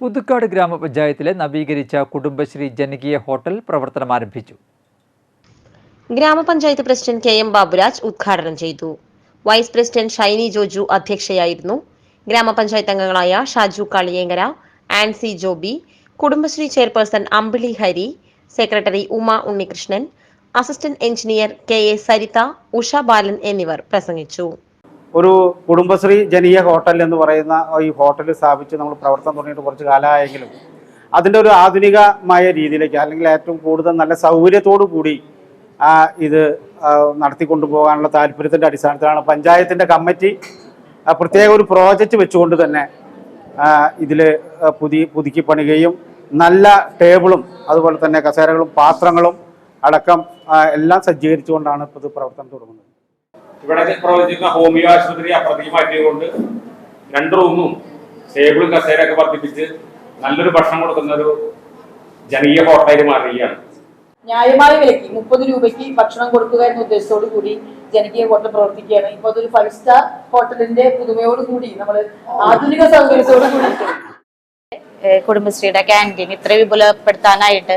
പുതുക്കാട് ഗ്രാമപഞ്ചായത്തിലെ നവീകരിച്ച കുടുംബശ്രീ ജനകീയ ഹോട്ടൽ പ്രവർത്തനം ആരംഭിച്ചു. ഗ്രാമപഞ്ചായത്ത് പ്രസിഡന്റ് കെ എം ബാബുരാജ് ഉദ്ഘാടനം ചെയ്തു. വൈസ് പ്രസിഡന്റ് ഷൈനി ജോജു അധ്യക്ഷയായിരുന്നു. ഗ്രാമപഞ്ചായത്ത് അംഗങ്ങളായ Shaju Kaliyenkara Ancy Joby Kudumbashree chairperson Ambili Hari secretary Uma Unnikrishnan assistant engineer K A Saritha Usha Balan എന്നിവർ പ്രസംഗിച്ചു. ഒരു കുടുംബശ്രീ ജനീയ ഹോട്ടൽ എന്ന് പറയുന്ന ഈ ഹോട്ടൽ സ്ഥാപിച്ച് നമ്മൾ പ്രവർത്തനം തുടങ്ങിയിട്ട് കുറച്ച് കാലമായെങ്കിലും അതിന്റെ ഒരു ആധുനികമായ രീതിയിലേക്ക് അല്ലെങ്കിൽ ഏറ്റവും കൂടുതൽ നല്ല സൗകര്യത്തോടു കൂടി ഇത് നടത്തിക്കൊണ്ടു പോകാനുള്ള താല്പര്യത്തിന്റെ അടിസ്ഥാനത്തിലാണ് പഞ്ചായത്തിന്റെ കമ്മിറ്റി പ്രത്യേക ഒരു പ്രോജക്റ്റ് വെച്ചുകൊണ്ട് തന്നെ ഇതിൽ പുതി പുതുക്കി പണിയുകയും നല്ല ടേബിളും അതുപോലെ തന്നെ കസേരകളും പാത്രങ്ങളും അടക്കം എല്ലാം സജ്ജീകരിച്ചുകൊണ്ടാണ് ഇപ്പോൾ ഇത് പ്രവർത്തനം തുടങ്ങുന്നത്. ഇവിടെ പ്രവർത്തിക്കുന്ന ഹോമിയോ ആശുപത്രി അപ്പുറത്തേക്ക് മാറ്റിയതുകൊണ്ട് രണ്ട് റൂമും ടേബിളും കസേരയൊക്കെ വർദ്ധിപ്പിച്ച് നല്ലൊരു ഭക്ഷണം കൊടുക്കുന്ന ഒരു ജനകീയ ഹോട്ടലായി മാറുകയാണ്. ന്യായമായ വിലയ്ക്ക് മുപ്പത് രൂപയ്ക്ക് ഭക്ഷണം കൊടുക്കുക എന്ന ഉദ്ദേശത്തോടു കൂടി ജനകീയ ഹോട്ടൽ പ്രവർത്തിക്കുകയാണ്. ഇപ്പൊ അതൊരു ഫൈവ് സ്റ്റാർ ഹോട്ടലിന്റെ പുതുമയോട് കൂടി നമ്മൾ ആധുനിക സൗകര്യത്തോടു കൂടി കുടുംബശ്രീയുടെ ക്യാന്റീൻ ഇത്ര വിപുലപ്പെടുത്താനായിട്ട്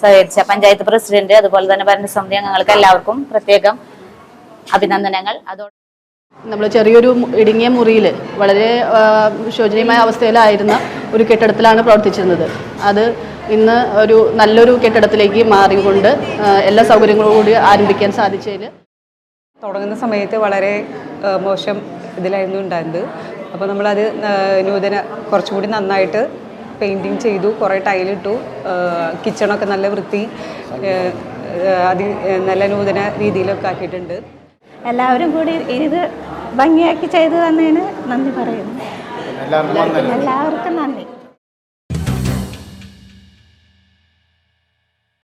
സഹകരിച്ച പഞ്ചായത്ത് പ്രസിഡന്റ് അതുപോലെ തന്നെ ഭരണസമിതി അംഗങ്ങൾക്ക് എല്ലാവർക്കും പ്രത്യേകം അഭിനന്ദനങ്ങൾ. അതോടെ നമ്മൾ ചെറിയൊരു ഇടുങ്ങിയ മുറിയിൽ വളരെ ശോചനീയമായ അവസ്ഥയിലായിരുന്ന ഒരു കെട്ടിടത്തിലാണ് പ്രവർത്തിച്ചിരുന്നത്. അത് ഇന്ന് ഒരു നല്ലൊരു കെട്ടിടത്തിലേക്ക് മാറിക്കൊണ്ട് എല്ലാ സൗകര്യങ്ങളും കൂടി ആരംഭിക്കാൻ സാധിച്ചതിൽ തുടങ്ങുന്ന സമയത്ത് വളരെ മോശം ഇതിലായിരുന്നു ഉണ്ടായിരുന്നത് അപ്പോൾ നമ്മളത് നൂതന കുറച്ചുകൂടി നന്നായിട്ട് പെയിന്റിങ് ചെയ്തു കുറേ ടൈലിട്ടു കിച്ചണൊക്കെ നല്ല വൃത്തി അതി നല്ല നൂതന രീതിയിലൊക്കെ ആക്കിയിട്ടുണ്ട്. എല്ലാവരും കൂടി ഇത് ഭംഗിയാക്കി ചെയ്തു തന്നതിന് നന്ദി പറയുന്നു. എല്ലാവർക്കും നന്ദി.